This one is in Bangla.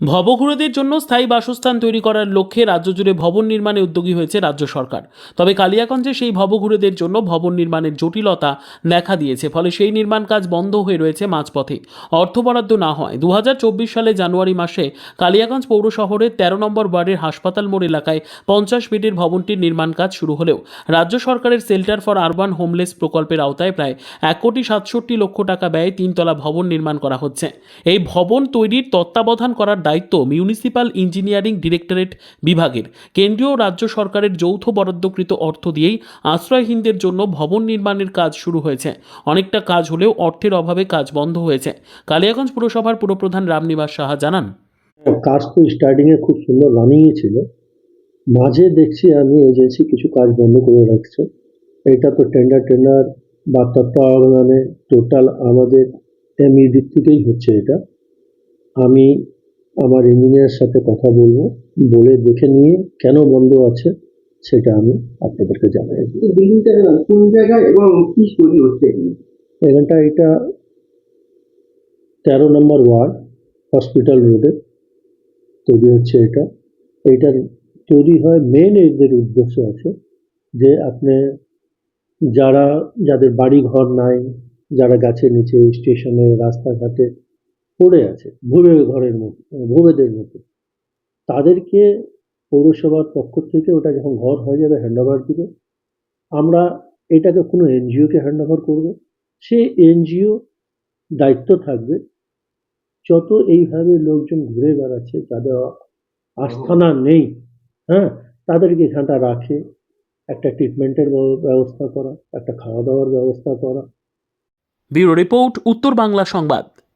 ভবঘুরেদের জন্য স্থায়ী বাসস্থান তৈরি করার লক্ষ্যে রাজ্য জুড়ে ভবন নির্মাণে উদ্যোগী হয়েছে রাজ্য সরকার। তবে কালিয়াগঞ্জে সেই ভবঘুরেদের জন্য ভবন নির্মাণের জটিলতা দেখা দিয়েছে, ফলে সেই নির্মাণ কাজ বন্ধ হয়ে রয়েছে মাঝপথে। অর্থ বরাদ্দ না হয় দু হাজার চব্বিশ সালে জানুয়ারি মাসে কালিয়াগঞ্জ পৌর শহরের তেরো নম্বর ওয়ার্ডের হাসপাতাল মোড় এলাকায় পঞ্চাশ বেডের ভবনটির নির্মাণ কাজ শুরু হলেও রাজ্য সরকারের সেল্টার ফর আরবান হোমলেস প্রকল্পের আওতায় প্রায় এক কোটি সাতষট্টি লক্ষ টাকা ব্যয়ে তিনতলা ভবন নির্মাণ করা হচ্ছে। এই ভবন তৈরির তত্ত্বাবধান করার দায়িত্ব মিউনিসিপাল ইঞ্জিনিয়ারিং ডিরেক্টরেট বিভাগের। কেন্দ্রীয় রাজ্য সরকারের যৌথ বরাদ্দকৃত অর্থ দিয়েই আশ্রয়হীনদের জন্য ভবন নির্মাণের কাজ শুরু হয়েছে। অনেকটা কাজ হলেও অর্থের অভাবে কাজ বন্ধ হয়েছে। কালিয়াগঞ্জ পুরসভার পুরপ্রধান রামনিবাস সাহা জানান, কাজ তো স্টার্টিংয়ে খুব সুন্দর রানিংই ছিল। মাঝে দেখছি আমি এজেন্সি কিছু কাজ বন্ধ করে রাখছে। এটা তো টেন্ডার টেন্ডার বা তত্ত্বাবধানে টোটাল আমাদের এমই দিক থেকেই হচ্ছে এটা। আমি আমার ইঞ্জিনিয়ারের সাথে কথা বলব বলে দেখে নিয়ে কেন বন্ধ আছে সেটা আমি আপনাদেরকে জানাই। কোন জায়গায় এবং কি তৈরি হচ্ছে এখানটা এটা তেরো নম্বর ওয়ার্ড হসপিটাল রোডে তৈরি হচ্ছে এটা। এইটার তৈরি হয় মেন এদের উদ্দেশ্য আছে যে আপনি যারা যাদের বাড়ি ঘর নাই যারা গাছের নিচে স্টেশনে রাস্তাঘাটে পড়ে আছে ভুবে ঘরের মতো ভুবেদের মতো। তাদেরকে পৌরসভার পক্ষ থেকে ওটা যখন ঘর হয়ে যাবে হ্যান্ড ওভার দিবে। আমরা এটাকে কোনো এনজিওকে হ্যান্ড ওভার করব। সে এনজিও দায়িত্ব থাকবে যত এইভাবে লোকজন ঘুরে বেড়াচ্ছে, যাদের আস্থানা নেই হ্যাঁ তাদেরকে এখানটা রাখে, একটা ট্রিটমেন্টের ব্যবস্থা করা, একটা খাওয়া দাওয়ার ব্যবস্থা করা। ব্যুরো রিপোর্ট, উত্তর বাংলা সংবাদ।